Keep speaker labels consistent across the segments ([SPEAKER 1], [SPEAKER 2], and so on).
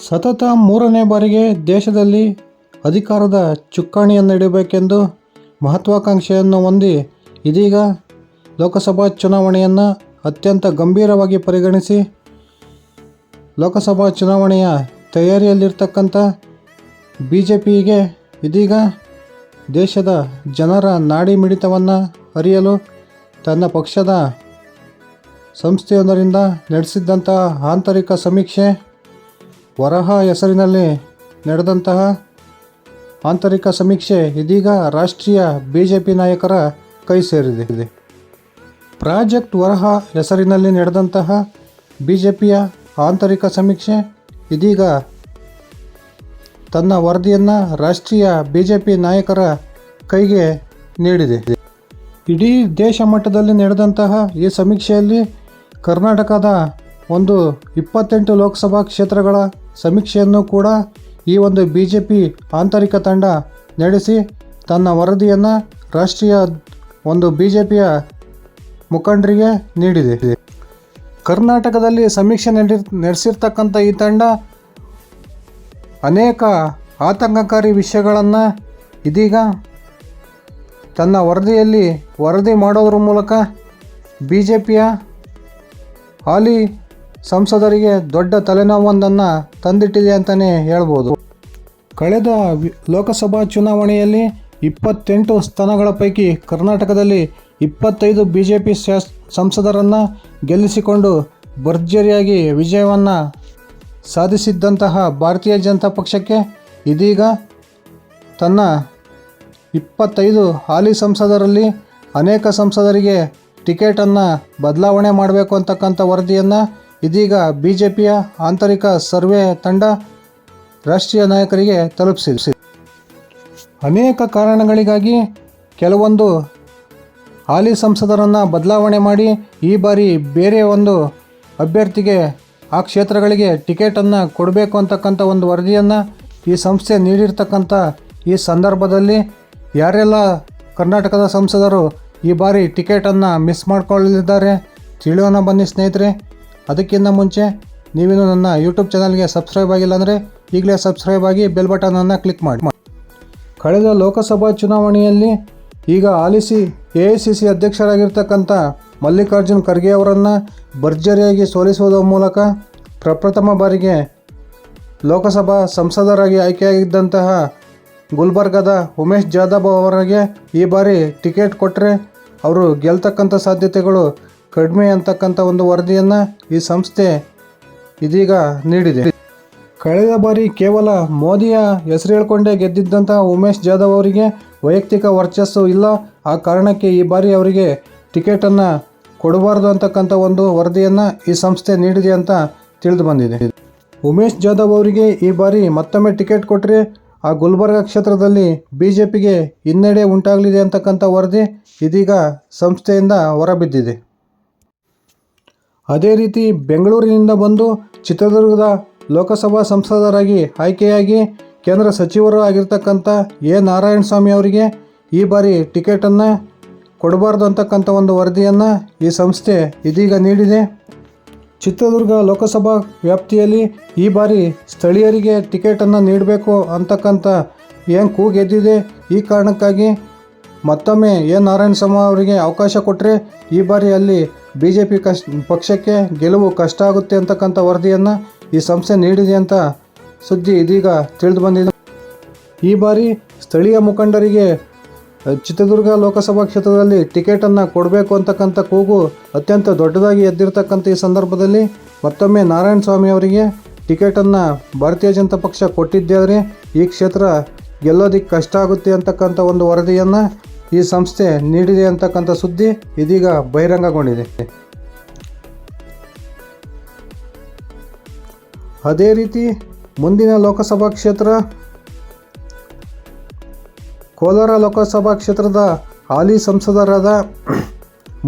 [SPEAKER 1] ಸತತ ಮೂರನೇ ಬಾರಿಗೆ ದೇಶದಲ್ಲಿ ಅಧಿಕಾರದ ಚುಕ್ಕಾಣಿಯನ್ನು ಇಡಬೇಕೆಂದು ಮಹತ್ವಾಕಾಂಕ್ಷೆಯನ್ನು ಹೊಂದಿ ಇದೀಗ ಲೋಕಸಭಾ ಚುನಾವಣೆಯನ್ನು ಅತ್ಯಂತ ಗಂಭೀರವಾಗಿ ಪರಿಗಣಿಸಿ ಲೋಕಸಭಾ ಚುನಾವಣೆಯ ತಯಾರಿಯಲ್ಲಿರ್ತಕ್ಕಂಥ ಬಿ ಜೆ ಪಿಗೆ ಇದೀಗ ದೇಶದ ಜನರ ನಾಡಿ ಮಿಡಿತವನ್ನು ಅರಿಯಲು ತನ್ನ ಪಕ್ಷದ ಸಂಸ್ಥೆಯೊಂದರಿಂದ ನಡೆಸಿದ್ದಂತಹ ಆಂತರಿಕ ಸಮೀಕ್ಷೆ ವರಹ ಹೆಸರಿನಲ್ಲಿ ನಡೆದಂತಹ ಆಂತರಿಕ ಸಮೀಕ್ಷೆ ಇದೀಗ ರಾಷ್ಟ್ರೀಯ ಬಿ ಜೆ ಪಿ ನಾಯಕರ ಕೈ ಸೇರಿದೆ. ಪ್ರಾಜೆಕ್ಟ್ ವರಹ ಹೆಸರಿನಲ್ಲಿ ನಡೆದಂತಹ ಬಿ ಜೆ ಪಿಯ ಆಂತರಿಕ ಸಮೀಕ್ಷೆ ಇದೀಗ ತನ್ನ ವರದಿಯನ್ನು ರಾಷ್ಟ್ರೀಯ ಬಿ ಜೆ ಪಿ ನಾಯಕರ ಕೈಗೆ ನೀಡಿದೆ. ಇಡೀ ದೇಶ ಮಟ್ಟದಲ್ಲಿ ನಡೆದಂತಹ ಈ ಸಮೀಕ್ಷೆಯಲ್ಲಿ ಕರ್ನಾಟಕದ ಒಂದು ಇಪ್ಪತ್ತೆಂಟು ಲೋಕಸಭಾ ಕ್ಷೇತ್ರಗಳ ಸಮೀಕ್ಷೆಯನ್ನು ಕೂಡ ಈ ಒಂದು ಬಿ ಜೆ ಪಿ ಆಂತರಿಕ ತಂಡ ನಡೆಸಿ ತನ್ನ ವರದಿಯನ್ನು ರಾಷ್ಟ್ರೀಯ ಒಂದು ಬಿ ಜೆ ಪಿಯ ಮುಖಂಡರಿಗೆ ನೀಡಿದೆ. ಕರ್ನಾಟಕದಲ್ಲಿ ಸಮೀಕ್ಷೆ ನಡೆ ನಡೆಸಿರ್ತಕ್ಕಂಥ ಈ ತಂಡ ಅನೇಕ ಆತಂಕಕಾರಿ ವಿಷಯಗಳನ್ನು ಇದೀಗ ತನ್ನ ವರದಿಯಲ್ಲಿ ವರದಿ ಮಾಡೋದ್ರ ಮೂಲಕ ಬಿ ಜೆ ಪಿಯ ಹಾಲಿ ಸಂಸದರಿಗೆ ದೊಡ್ಡ ತಲೆನೋವೊಂದನ್ನು ತಂದಿಟ್ಟಿದೆ ಅಂತಲೇ ಹೇಳ್ಬೋದು. ಕಳೆದ ಲೋಕಸಭಾ ಚುನಾವಣೆಯಲ್ಲಿ ಇಪ್ಪತ್ತೆಂಟು ಸ್ಥಾನಗಳ ಪೈಕಿ ಕರ್ನಾಟಕದಲ್ಲಿ ಇಪ್ಪತ್ತೈದು ಬಿ ಜೆ ಪಿ ಸಂಸದರನ್ನು ಗೆಲ್ಲಿಸಿಕೊಂಡು ಭರ್ಜರಿಯಾಗಿ ವಿಜಯವನ್ನು ಸಾಧಿಸಿದ್ದಂತಹ ಭಾರತೀಯ ಜನತಾ ಪಕ್ಷಕ್ಕೆ ಇದೀಗ ತನ್ನ ಇಪ್ಪತ್ತೈದು ಹಾಲಿ ಸಂಸದರಲ್ಲಿ ಅನೇಕ ಸಂಸದರಿಗೆ ಟಿಕೆಟನ್ನು ಬದಲಾವಣೆ ಮಾಡಬೇಕು ಅಂತಕ್ಕಂಥ ವರದಿಯನ್ನು ಇದೀಗ ಬಿ ಜೆ ಪಿಯ ಆಂತರಿಕ ಸರ್ವೆ ತಂಡ ರಾಷ್ಟ್ರೀಯ ನಾಯಕರಿಗೆ ತಲುಪಿಸಿದೆ. ಅನೇಕ ಕಾರಣಗಳಿಗಾಗಿ ಕೆಲವೊಂದು ಹಾಲಿ ಸಂಸದರನ್ನು ಬದಲಾವಣೆ ಮಾಡಿ ಈ ಬಾರಿ ಬೇರೆ ಒಂದು ಅಭ್ಯರ್ಥಿಗೆ ಆ ಕ್ಷೇತ್ರಗಳಿಗೆ ಟಿಕೆಟನ್ನು ಕೊಡಬೇಕು ಅಂತಕ್ಕಂಥ ಒಂದು ವರದಿಯನ್ನು ಈ ಸಂಸ್ಥೆ ನೀಡಿರ್ತಕ್ಕಂಥ ಈ ಸಂದರ್ಭದಲ್ಲಿ ಯಾರೆಲ್ಲ ಕರ್ನಾಟಕದ ಸಂಸದರು ಈ ಬಾರಿ ಟಿಕೆಟನ್ನು ಮಿಸ್ ಮಾಡ್ಕೊಳ್ಳಲಿದ್ದಾರೆ ತಿಳಿಯೋಣ ಬನ್ನಿ ಸ್ನೇಹಿತರೆ. ಅದಕ್ಕಿಂತ ಮುಂಚೆ ನೀವೇನು ನನ್ನ ಯೂಟ್ಯೂಬ್ ಚಾನಲ್ಗೆ ಸಬ್ಸ್ಕ್ರೈಬ್ ಆಗಿಲ್ಲ ಅಂದರೆ ಈಗಲೇ ಸಬ್ಸ್ಕ್ರೈಬ್ ಆಗಿ ಬೆಲ್ ಬಟನನ್ನು ಕ್ಲಿಕ್ ಮಾಡಿ. ಕಳೆದ ಲೋಕಸಭಾ ಚುನಾವಣೆಯಲ್ಲಿ ಈಗ ಆಲಿಸಿ ಎ ಐ ಸಿ ಸಿ ಅಧ್ಯಕ್ಷರಾಗಿರ್ತಕ್ಕಂಥ ಮಲ್ಲಿಕಾರ್ಜುನ್ ಖರ್ಗೆ ಅವರನ್ನು ಭರ್ಜರಿಯಾಗಿ ಸೋಲಿಸುವುದರ ಮೂಲಕ ಪ್ರಪ್ರಥಮ ಬಾರಿಗೆ ಲೋಕಸಭಾ ಸಂಸದರಾಗಿ ಆಯ್ಕೆಯಾಗಿದ್ದಂತಹ ಗುಲ್ಬರ್ಗದ ಉಮೇಶ್ ಜಾಧವ್ ಅವರಿಗೆ ಈ ಬಾರಿ ಟಿಕೆಟ್ ಕೊಟ್ಟರೆ ಅವರು ಗೆಲ್ತಕ್ಕಂಥ ಸಾಧ್ಯತೆಗಳು ಕಡಿಮೆ ಅಂತಕ್ಕಂಥ ಒಂದು ವರದಿಯನ್ನು ಈ ಸಂಸ್ಥೆ ಇದೀಗ ನೀಡಿದೆ. ಕಳೆದ ಬಾರಿ ಕೇವಲ ಮೋದಿಯ ಹೆಸರು ಹೇಳ್ಕೊಂಡೇ ಗೆದ್ದಿದ್ದಂಥ ಉಮೇಶ್ ಜಾಧವ್ ಅವರಿಗೆ ವೈಯಕ್ತಿಕ ವರ್ಚಸ್ಸು ಇಲ್ಲ. ಆ ಕಾರಣಕ್ಕೆ ಈ ಬಾರಿ ಅವರಿಗೆ ಟಿಕೆಟನ್ನು ಕೊಡಬಾರ್ದು ಅಂತಕ್ಕಂಥ ಒಂದು ವರದಿಯನ್ನು ಈ ಸಂಸ್ಥೆ ನೀಡಿದೆ ಅಂತ ತಿಳಿದು ಬಂದಿದೆ. ಉಮೇಶ್ ಜಾಧವ್ ಅವರಿಗೆ ಈ ಬಾರಿ ಮತ್ತೊಮ್ಮೆ ಟಿಕೆಟ್ ಕೊಟ್ಟರೆ ಆ ಗುಲ್ಬರ್ಗ ಕ್ಷೇತ್ರದಲ್ಲಿ ಬಿ ಜೆ ಪಿಗೆ ಹಿನ್ನಡೆ ಉಂಟಾಗಲಿದೆ ಅಂತಕ್ಕಂಥ ವರದಿ ಇದೀಗ ಸಂಸ್ಥೆಯಿಂದ ಹೊರಬಿದ್ದಿದೆ. ಅದೇ ರೀತಿ ಬೆಂಗಳೂರಿನಿಂದ ಬಂದು ಚಿತ್ರದುರ್ಗದ ಲೋಕಸಭಾ ಸಂಸದರಾಗಿ ಆಯ್ಕೆಯಾಗಿ ಕೇಂದ್ರ ಸಚಿವರು ಆಗಿರ್ತಕ್ಕಂಥ ಎ. ನಾರಾಯಣ ಸ್ವಾಮಿ ಅವರಿಗೆ ಈ ಬಾರಿ ಟಿಕೆಟನ್ನು ಕೊಡಬಾರ್ದು ಅಂತಕ್ಕಂಥ ಒಂದು ವರದಿಯನ್ನು ಈ ಸಂಸ್ಥೆ ಇದೀಗ ನೀಡಿದೆ. ಚಿತ್ರದುರ್ಗ ಲೋಕಸಭಾ ವ್ಯಾಪ್ತಿಯಲ್ಲಿ ಈ ಬಾರಿ ಸ್ಥಳೀಯರಿಗೆ ಟಿಕೆಟನ್ನು ನೀಡಬೇಕು ಅಂತಕ್ಕಂಥ ಏನು ಕೂಗೆದ್ದಿದೆ ಈ ಕಾರಣಕ್ಕಾಗಿ ಮತ್ತೊಮ್ಮೆ ಎ. ನಾರಾಯಣ ಸ್ವಾಮಿ ಅವರಿಗೆ ಅವಕಾಶ ಕೊಟ್ಟರೆ ಈ ಬಾರಿ ಅಲ್ಲಿ ಬಿ ಜೆ ಪಿ ಕಷ್ಟ ಪಕ್ಷಕ್ಕೆ ಗೆಲುವು ಕಷ್ಟ ಆಗುತ್ತೆ ಅಂತಕ್ಕಂಥ ವರದಿಯನ್ನು ಈ ಸಂಸ್ಥೆ ನೀಡಿದೆ ಅಂತ ಸುದ್ದಿ ಇದೀಗ ತಿಳಿದು ಬಂದಿದೆ. ಈ ಬಾರಿ ಸ್ಥಳೀಯ ಮುಖಂಡರಿಗೆ ಚಿತ್ರದುರ್ಗ ಲೋಕಸಭಾ ಕ್ಷೇತ್ರದಲ್ಲಿ ಟಿಕೆಟನ್ನು ಕೊಡಬೇಕು ಅಂತಕ್ಕಂಥ ಕೂಗು ಅತ್ಯಂತ ದೊಡ್ಡದಾಗಿ ಎದ್ದಿರ್ತಕ್ಕಂಥ ಈ ಸಂದರ್ಭದಲ್ಲಿ ಮತ್ತೊಮ್ಮೆ ನಾರಾಯಣ ಸ್ವಾಮಿ ಅವರಿಗೆ ಟಿಕೆಟನ್ನು ಭಾರತೀಯ ಜನತಾ ಪಕ್ಷ ಕೊಟ್ಟಿದ್ದಾದರೆ ಈ ಕ್ಷೇತ್ರ ಗೆಲ್ಲೋದಕ್ಕೆ ಕಷ್ಟ ಆಗುತ್ತೆ ಅಂತಕ್ಕಂಥ ಒಂದು ವರದಿಯನ್ನು ಈ ಸಂಸ್ಥೆ ನೀಡಿದೆ ಅಂತಕ್ಕಂಥ ಸುದ್ದಿ ಇದೀಗ ಬಹಿರಂಗಗೊಂಡಿದೆ. ಅದೇ ರೀತಿ ಮುಂದಿನ ಲೋಕಸಭಾ ಕ್ಷೇತ್ರ, ಕೋಲಾರ ಲೋಕಸಭಾ ಕ್ಷೇತ್ರದ ಹಾಲಿ ಸಂಸದರಾದ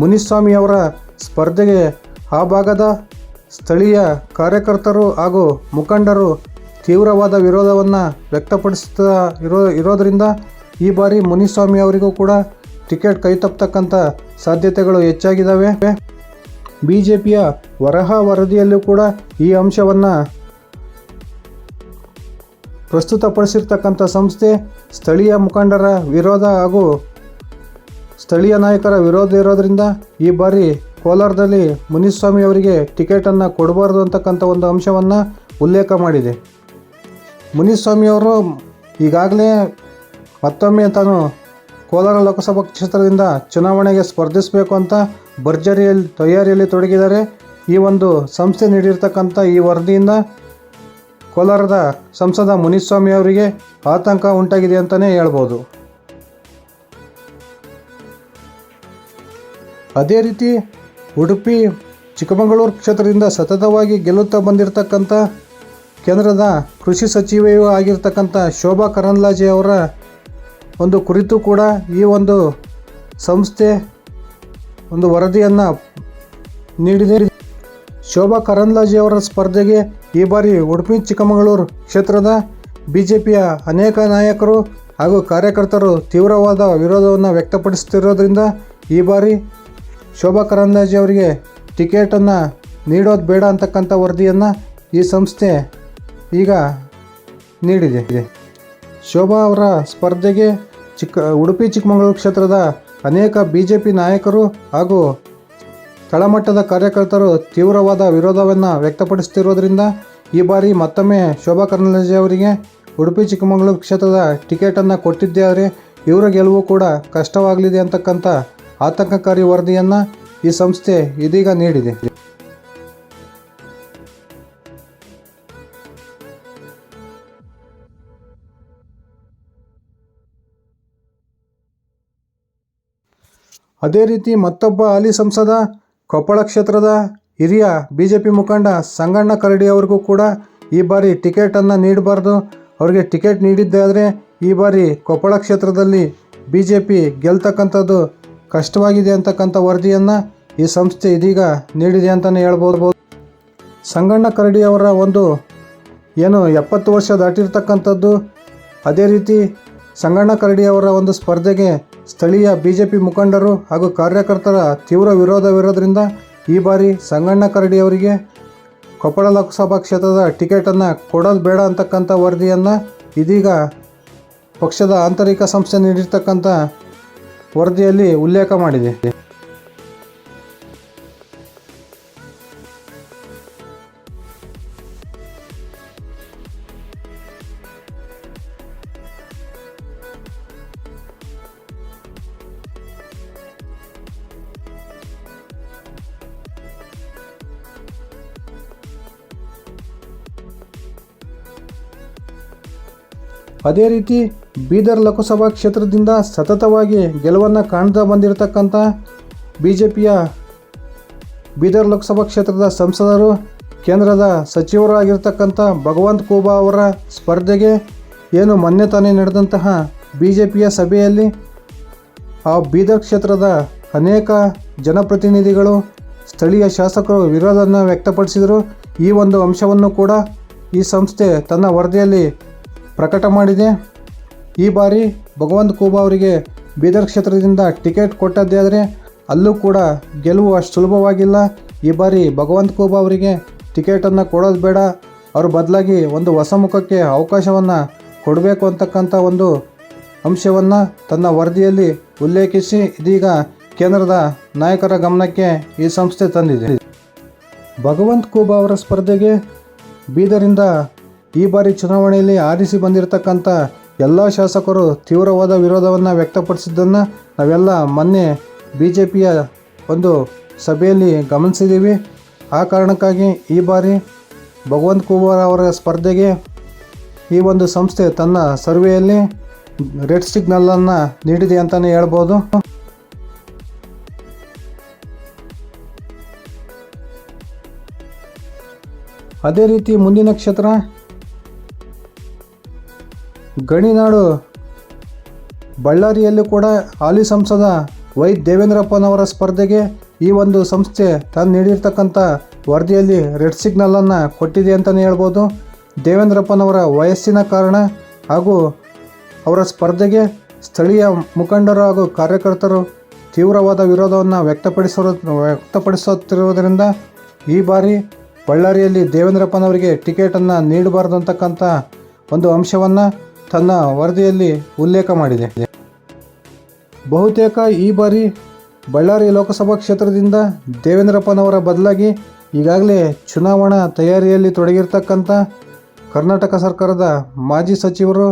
[SPEAKER 1] ಮುನಿಸ್ವಾಮಿ ಅವರ ಸ್ಪರ್ಧೆಗೆ ಆ ಭಾಗದ ಸ್ಥಳೀಯ ಕಾರ್ಯಕರ್ತರು ಹಾಗೂ ಮುಖಂಡರು ತೀವ್ರವಾದ ವಿರೋಧವನ್ನು ವ್ಯಕ್ತಪಡಿಸ್ತಾ ಇರೋ ಇರೋದರಿಂದ ಈ ಬಾರಿ ಮುನಿಸ್ವಾಮಿ ಅವರಿಗೂ ಕೂಡ ಟಿಕೆಟ್ ಕೈ ತಪ್ಪತಕ್ಕಂಥ ಸಾಧ್ಯತೆಗಳು ಹೆಚ್ಚಾಗಿದ್ದಾವೆ. ಬಿ ಜೆ ಪಿಯ ವರಹ ವರದಿಯಲ್ಲೂ ಕೂಡ ಈ ಅಂಶವನ್ನು ಪ್ರಸ್ತುತಪಡಿಸಿರ್ತಕ್ಕಂಥ ಸಂಸ್ಥೆ ಸ್ಥಳೀಯ ಮುಖಂಡರ ವಿರೋಧ ಹಾಗೂ ಸ್ಥಳೀಯ ನಾಯಕರ ವಿರೋಧ ಇರೋದರಿಂದ ಈ ಬಾರಿ ಕೋಲಾರದಲ್ಲಿ ಮುನಿಸ್ವಾಮಿ ಅವರಿಗೆ ಟಿಕೆಟನ್ನು ಕೊಡಬಾರ್ದು ಅಂತಕ್ಕಂಥ ಒಂದು ಅಂಶವನ್ನು ಉಲ್ಲೇಖ ಮಾಡಿದೆ. ಮುನಿಸ್ವಾಮಿಯವರು ಈಗಾಗಲೇ ಮತ್ತೊಮ್ಮೆ ತಾನು ಕೋಲಾರ ಲೋಕಸಭಾ ಕ್ಷೇತ್ರದಿಂದ ಚುನಾವಣೆಗೆ ಸ್ಪರ್ಧಿಸಬೇಕು ಅಂತ ಭರ್ಜರಿಯಲ್ಲಿ, ತಯಾರಿಯಲ್ಲಿ ತೊಡಗಿದ್ದಾರೆ. ಈ ಒಂದು ಸಂಸ್ಥೆ ನೀಡಿರ್ತಕ್ಕಂಥ ಈ ವರದಿಯಿಂದ ಕೋಲಾರದ ಸಂಸದ ಮುನಿಸ್ವಾಮಿ ಅವರಿಗೆ ಆತಂಕ ಉಂಟಾಗಿದೆ ಅಂತಲೇ ಹೇಳ್ಬೋದು. ಅದೇ ರೀತಿ ಉಡುಪಿ, ಚಿಕ್ಕಮಗಳೂರು ಕ್ಷೇತ್ರದಿಂದ ಸತತವಾಗಿ ಗೆಲ್ಲುತ್ತಾ ಬಂದಿರತಕ್ಕಂಥ ಕೇಂದ್ರದ ಕೃಷಿ ಸಚಿವೆಯೂ ಆಗಿರ್ತಕ್ಕಂಥ ಶೋಭಾ ಕರಂದ್ಲಾಜೆ ಅವರ ಒಂದು ಕುರಿತು ಕೂಡ ಈ ಒಂದು ಸಂಸ್ಥೆ ಒಂದು ವರದಿಯನ್ನು ನೀಡಿದೆ. ಶೋಭಾ ಕರಂದ್ಲಾಜಿಯವರ ಸ್ಪರ್ಧೆಗೆ ಈ ಬಾರಿ ಉಡುಪಿ, ಚಿಕ್ಕಮಗಳೂರು ಕ್ಷೇತ್ರದ ಬಿ ಜೆ ಪಿಯ ಅನೇಕ ನಾಯಕರು ಹಾಗೂ ಕಾರ್ಯಕರ್ತರು ತೀವ್ರವಾದ ವಿರೋಧವನ್ನು ವ್ಯಕ್ತಪಡಿಸುತ್ತಿರೋದ್ರಿಂದ ಈ ಬಾರಿ ಶೋಭಾ ಕರಂದ್ಲಾಜೆ ಅವರಿಗೆ ಟಿಕೆಟನ್ನು ನೀಡೋದು ಬೇಡ ಅಂತಕ್ಕಂಥ ವರದಿಯನ್ನು ಈ ಸಂಸ್ಥೆ ಈಗ ನೀಡಿದೆ. ಶೋಭಾ ಅವರ ಸ್ಪರ್ಧೆಗೆ ಚಿಕ್ಕ, ಉಡುಪಿ ಚಿಕ್ಕಮಗಳೂರು ಕ್ಷೇತ್ರದ ಅನೇಕ ಬಿ ಜೆ ಪಿ ನಾಯಕರು ಹಾಗೂ ತಳಮಟ್ಟದ ಕಾರ್ಯಕರ್ತರು ತೀವ್ರವಾದ ವಿರೋಧವನ್ನು ವ್ಯಕ್ತಪಡಿಸುತ್ತಿರುವುದರಿಂದ ಈ ಬಾರಿ ಮತ್ತೊಮ್ಮೆ ಶೋಭಾ ಕರ್ನಾಲಜಿ ಅವರಿಗೆ ಉಡುಪಿ ಚಿಕ್ಕಮಗಳೂರು ಕ್ಷೇತ್ರದ ಟಿಕೆಟನ್ನು ಕೊಟ್ಟಿದ್ದಾರೆ ಇವರ ಗೆಲುವು ಕೂಡ ಕಷ್ಟವಾಗಲಿದೆ ಅಂತಕ್ಕಂಥ ಆತಂಕಕಾರಿ ವರದಿಯನ್ನು ಈ ಸಂಸ್ಥೆ ಇದೀಗ ನೀಡಿದೆ. ಅದೇ ರೀತಿ ಮತ್ತೊಬ್ಬ ಹಾಲಿ ಸಂಸದ, ಕೊಪ್ಪಳ ಕ್ಷೇತ್ರದ ಹಿರಿಯ ಬಿ ಜೆ ಪಿ ಮುಖಂಡ ಸಂಗಣ್ಣ ಕರಡಿ ಅವ್ರಿಗೂ ಕೂಡ ಈ ಬಾರಿ ಟಿಕೆಟನ್ನು ನೀಡಬಾರ್ದು. ಅವರಿಗೆ ಟಿಕೆಟ್ ನೀಡಿದ್ದಾದರೆ ಈ ಬಾರಿ ಕೊಪ್ಪಳ ಕ್ಷೇತ್ರದಲ್ಲಿ ಬಿ ಜೆ ಪಿ ಗೆಲ್ತಕ್ಕಂಥದ್ದು ಕಷ್ಟವಾಗಿದೆ ಅಂತಕ್ಕಂಥ ವರದಿಯನ್ನು ಈ ಸಂಸ್ಥೆ ಇದೀಗ ನೀಡಿದೆ ಅಂತಲೇ ಹೇಳ್ಬೋದು. ಸಂಗಣ್ಣ ಕರಡಿ ಅವರ ಒಂದು ಏನು ಎಪ್ಪತ್ತು ವರ್ಷ ದಾಟಿರ್ತಕ್ಕಂಥದ್ದು, ಅದೇ ರೀತಿ ಸಂಗಣ್ಣ ಕರಡಿ ಅವರ ಒಂದು ಸ್ಪರ್ಧೆಗೆ ಸ್ಥಳೀಯ ಬಿ ಜೆ ಪಿ ಮುಖಂಡರು ಹಾಗೂ ಕಾರ್ಯಕರ್ತರ ತೀವ್ರ ವಿರೋಧವಿರೋದ್ರಿಂದ ಈ ಬಾರಿ ಸಂಗಣ್ಣ ಕರಡಿ ಅವರಿಗೆ ಕೊಪ್ಪಳ ಲೋಕಸಭಾ ಕ್ಷೇತ್ರದ ಟಿಕೆಟನ್ನು ಕೊಡೋದು ಬೇಡ ಅಂತಕ್ಕಂಥ ವರದಿಯನ್ನು ಇದೀಗ ಪಕ್ಷದ ಆಂತರಿಕ ಸಂಸ್ಥೆ ನೀಡಿರ್ತಕ್ಕಂಥ ವರದಿಯಲ್ಲಿ ಉಲ್ಲೇಖ ಮಾಡಿದೆ. ಅದೇ ರೀತಿ ಬೀದರ್ ಲೋಕಸಭಾ ಕ್ಷೇತ್ರದಿಂದ ಸತತವಾಗಿ ಗೆಲುವನ್ನು ಕಾಣ್ತಾ ಬಂದಿರತಕ್ಕಂಥ ಬಿ ಜೆ ಪಿಯ ಬೀದರ್ ಲೋಕಸಭಾ ಕ್ಷೇತ್ರದ ಸಂಸದರು, ಕೇಂದ್ರದ ಸಚಿವರಾಗಿರ್ತಕ್ಕಂಥ ಭಗವಂತ್ ಖೂಬಾ ಅವರ ಸ್ಪರ್ಧೆಗೆ ಏನು ಮೊನ್ನೆ ತಾನೇ ನಡೆದಂತಹ ಬಿ ಜೆ ಪಿಯ ಸಭೆಯಲ್ಲಿ ಆ ಬೀದರ್ ಕ್ಷೇತ್ರದ ಅನೇಕ ಜನಪ್ರತಿನಿಧಿಗಳು, ಸ್ಥಳೀಯ ಶಾಸಕರು ವಿರೋಧವನ್ನು ವ್ಯಕ್ತಪಡಿಸಿದರು. ಈ ಒಂದು ಅಂಶವನ್ನು ಕೂಡ ಈ ಸಂಸ್ಥೆ ತನ್ನ ವರದಿಯಲ್ಲಿ ಪ್ರಕಟ ಮಾಡಿದೆ. ಈ ಬಾರಿ ಭಗವಂತ್ ಖೂಬಾ ಅವರಿಗೆ ಬೀದರ್ ಕ್ಷೇತ್ರದಿಂದ ಟಿಕೆಟ್ ಕೊಟ್ಟದ್ದೇ ಆದರೆ ಅಲ್ಲೂ ಕೂಡ ಗೆಲುವು ಅಷ್ಟು ಸುಲಭವಾಗಿಲ್ಲ. ಈ ಬಾರಿ ಭಗವಂತ್ ಖೂಬಾ ಅವರಿಗೆ ಟಿಕೆಟನ್ನು ಕೊಡೋದು ಬೇಡ. ಅವ್ರ ಬದಲಾಗಿ ಒಂದು ಹೊಸ ಮುಖಕ್ಕೆ ಅವಕಾಶವನ್ನು ಕೊಡಬೇಕು ಅಂತಕ್ಕಂಥ ಒಂದು ಅಂಶವನ್ನು ತನ್ನ ವರದಿಯಲ್ಲಿ ಉಲ್ಲೇಖಿಸಿ ಇದೀಗ ಕೇಂದ್ರದ ನಾಯಕರ ಗಮನಕ್ಕೆ ಈ ಸಂಸ್ಥೆ ತಂದಿದೆ. ಭಗವಂತ್ ಖೂಬಾ ಅವರ ಸ್ಪರ್ಧೆಗೆ ಬೀದರಿಂದ ಈ ಬಾರಿ ಚುನಾವಣೆಯಲ್ಲಿ ಆರಿಸಿ ಬಂದಿರತಕ್ಕಂಥ ಎಲ್ಲ ಶಾಸಕರು ತೀವ್ರವಾದ ವಿರೋಧವನ್ನು ವ್ಯಕ್ತಪಡಿಸಿದ್ದನ್ನು ನಾವೆಲ್ಲ ಮೊನ್ನೆ ಬಿ ಜೆ ಪಿಯ ಒಂದು ಸಭೆಯಲ್ಲಿ ಗಮನಿಸಿದ್ದೀವಿ. ಆ ಕಾರಣಕ್ಕಾಗಿ ಈ ಬಾರಿ ಭಗವಂತ್ ಕುಮಾರ್ ಅವರ ಸ್ಪರ್ಧೆಗೆ ಈ ಒಂದು ಸಂಸ್ಥೆ ತನ್ನ ಸರ್ವೆಯಲ್ಲಿ ರೆಡ್ ಸಿಗ್ನಲನ್ನು ನೀಡಿದೆ ಅಂತಲೇ ಹೇಳ್ಬೋದು. ಅದೇ ರೀತಿ ಮುಂದಿನ ಕ್ಷೇತ್ರ ಗಣಿನಾಡು ಬಳ್ಳಾರಿಯಲ್ಲೂ ಕೂಡ ಹಾಲಿ ಸಂಸದ ವೈ ದೇವೇಂದ್ರಪ್ಪನವರ ಸ್ಪರ್ಧೆಗೆ ಈ ಒಂದು ಸಂಸ್ಥೆ ತಾನು ನೀಡಿರ್ತಕ್ಕಂಥ ವರದಿಯಲ್ಲಿ ರೆಡ್ ಸಿಗ್ನಲನ್ನು ಕೊಟ್ಟಿದೆ ಅಂತಲೇ ಹೇಳ್ಬೋದು. ದೇವೇಂದ್ರಪ್ಪನವರ ವಯಸ್ಸಿನ ಕಾರಣ ಹಾಗೂ ಅವರ ಸ್ಪರ್ಧೆಗೆ ಸ್ಥಳೀಯ ಮುಖಂಡರು ಹಾಗೂ ಕಾರ್ಯಕರ್ತರು ತೀವ್ರವಾದ ವಿರೋಧವನ್ನು ವ್ಯಕ್ತಪಡಿಸಿರೋ, ವ್ಯಕ್ತಪಡಿಸುತ್ತಿರುವುದರಿಂದ ಈ ಬಾರಿ ಬಳ್ಳಾರಿಯಲ್ಲಿ ದೇವೇಂದ್ರಪ್ಪನವರಿಗೆ ಟಿಕೆಟನ್ನು ನೀಡಬಾರ್ದು ಅಂತಕ್ಕಂಥ ಒಂದು ಅಂಶವನ್ನು ತನ್ನ ವರದಿಯಲ್ಲಿ ಉಲ್ಲೇಖ ಮಾಡಿದೆ. ಬಹುತೇಕ ಈ ಬಾರಿ ಬಳ್ಳಾರಿ ಲೋಕಸಭಾ ಕ್ಷೇತ್ರದಿಂದ ದೇವೇಂದ್ರಪ್ಪನವರ ಬದಲಾಗಿ ಈಗಾಗಲೇ ಚುನಾವಣಾ ತಯಾರಿಯಲ್ಲಿ ತೊಡಗಿರ್ತಕ್ಕಂಥ ಕರ್ನಾಟಕ ಸರ್ಕಾರದ ಮಾಜಿ ಸಚಿವರು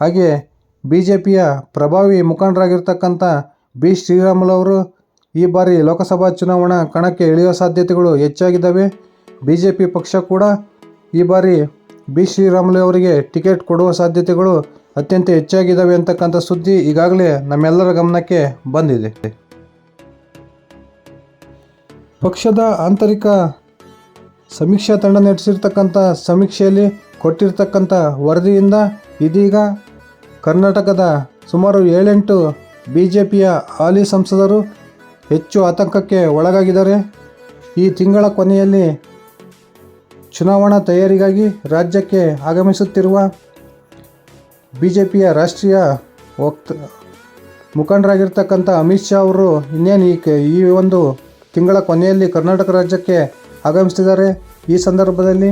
[SPEAKER 1] ಹಾಗೆ ಬಿ ಜೆ ಪಿಯ ಪ್ರಭಾವಿ ಮುಖಂಡರಾಗಿರ್ತಕ್ಕಂಥ ಬಿ. ಶ್ರೀರಾಮುಲವರು ಈ ಬಾರಿ ಲೋಕಸಭಾ ಚುನಾವಣಾ ಕಣಕ್ಕೆ ಇಳಿಯುವ ಸಾಧ್ಯತೆಗಳು ಹೆಚ್ಚಾಗಿದ್ದಾವೆ. ಬಿ ಜೆ ಪಿ ಪಕ್ಷ ಕೂಡ ಈ ಬಾರಿ ಬಿ. ಶ್ರೀರಾಮುಲು ಅವರಿಗೆ ಟಿಕೆಟ್ ಕೊಡುವ ಸಾಧ್ಯತೆಗಳು ಅತ್ಯಂತ ಹೆಚ್ಚಾಗಿದ್ದಾವೆ ಅಂತಕ್ಕಂಥ ಸುದ್ದಿ ಈಗಾಗಲೇ ನಮ್ಮೆಲ್ಲರ ಗಮನಕ್ಕೆ ಬಂದಿದೆ. ಪಕ್ಷದ ಆಂತರಿಕ ಸಮೀಕ್ಷಾ ತಂಡ ನಡೆಸಿರ್ತಕ್ಕಂಥ ಸಮೀಕ್ಷೆಯಲ್ಲಿ ಕೊಟ್ಟಿರ್ತಕ್ಕಂಥ ವರದಿಯಿಂದ ಇದೀಗ ಕರ್ನಾಟಕದ ಸುಮಾರು ಏಳೆಂಟು ಬಿ ಜೆ ಪಿಯ ಹಾಲಿ ಸಂಸದರು ಹೆಚ್ಚು ಆತಂಕಕ್ಕೆ ಒಳಗಾಗಿದ್ದಾರೆ. ಈ ತಿಂಗಳ ಕೊನೆಯಲ್ಲಿ ಚುನಾವಣಾ ತಯಾರಿಗಾಗಿ ರಾಜ್ಯಕ್ಕೆ ಆಗಮಿಸುತ್ತಿರುವ ಬಿ ಜೆ ಪಿಯ ರಾಷ್ಟ್ರೀಯ ವಕ್ತ ಮುಖಂಡರಾಗಿರ್ತಕ್ಕಂಥ ಅಮಿತ್ ಶಾ ಅವರು ಇನ್ನೇನು ಈ ಈ ಒಂದು ತಿಂಗಳ ಕೊನೆಯಲ್ಲಿ ಕರ್ನಾಟಕ ರಾಜ್ಯಕ್ಕೆ ಆಗಮಿಸ್ತಿದ್ದಾರೆ ಈ ಸಂದರ್ಭದಲ್ಲಿ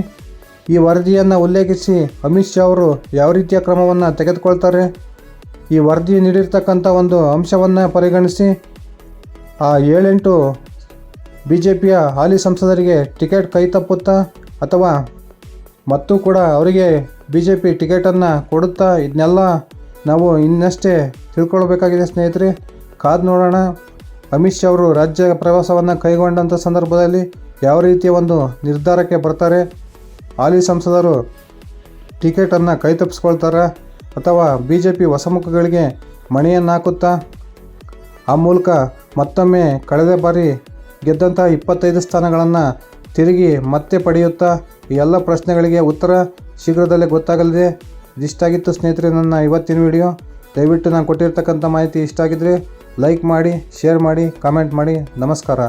[SPEAKER 1] ಈ ವರದಿಯನ್ನು ಉಲ್ಲೇಖಿಸಿ ಅಮಿತ್ ಶಾ ಅವರು ಯಾವ ರೀತಿಯ ಕ್ರಮವನ್ನು ತೆಗೆದುಕೊಳ್ತಾರೆ? ಈ ವರದಿ ನೀಡಿರ್ತಕ್ಕಂಥ ಒಂದು ಅಂಶವನ್ನು ಪರಿಗಣಿಸಿ. ಆ ಏಳೆಂಟು ಬಿ ಜೆ ಪಿಯ ಹಾಲಿ ಸಂಸದರಿಗೆ ಟಿಕೆಟ್ ಕೈ ತಪ್ಪುತ್ತಾ ಅಥವಾ ಮತ್ತು ಕೂಡ ಅವರಿಗೆ ಬಿ ಜೆ ಪಿ ಟಿಕೆಟನ್ನು ಕೊಡುತ್ತಾ ಇದನ್ನೆಲ್ಲ ನಾವು ಇನ್ನಷ್ಟೇ ತಿಳ್ಕೊಳ್ಬೇಕಾಗಿದೆ ಸ್ನೇಹಿತರೆ. ಕಾದು ನೋಡೋಣ. ಅಮಿತ್ ಶಾ ಅವರು ರಾಜ್ಯ ಪ್ರವಾಸವನ್ನು ಕೈಗೊಂಡಂಥ ಸಂದರ್ಭದಲ್ಲಿ ಯಾವ ರೀತಿಯ ಒಂದು ನಿರ್ಧಾರಕ್ಕೆ ಬರ್ತಾರೆ? ಹಾಲಿ ಸಂಸದರು ಟಿಕೆಟನ್ನು ಕೈ ತಪ್ಪಿಸ್ಕೊಳ್ತಾರಾ ಅಥವಾ ಬಿ ಜೆ ಪಿ ಹೊಸಮುಖಗಳಿಗೆ ಮಣಿಯನ್ನು ಹಾಕುತ್ತಾ? ಆ ಮೂಲಕ ಮತ್ತೊಮ್ಮೆ ಕಳೆದ ಬಾರಿ ಗೆದ್ದಂಥ ಇಪ್ಪತ್ತೈದು ಸ್ಥಾನಗಳನ್ನು ತಿರುಗಿ ಮತ್ತೆ ಪಡೆಯುತ್ತಾ ಎಲ್ಲ ಪ್ರಶ್ನೆಗಳಿಗೆ ಉತ್ತರ ಶೀಘ್ರದಲ್ಲೇ ಗೊತ್ತಾಗಲಿದೆ. ಇದಿಷ್ಟಾಗಿತ್ತು ಸ್ನೇಹಿತರೆ ನನ್ನ ಇವತ್ತಿನ ವಿಡಿಯೋ. ದಯವಿಟ್ಟು ನಾನು ಕೊಟ್ಟಿರ್ತಕ್ಕಂಥ ಮಾಹಿತಿ ಇಷ್ಟ ಆಗಿದ್ದರೆ ಲೈಕ್ ಮಾಡಿ, ಶೇರ್ ಮಾಡಿ, ಕಾಮೆಂಟ್ ಮಾಡಿ. ನಮಸ್ಕಾರ.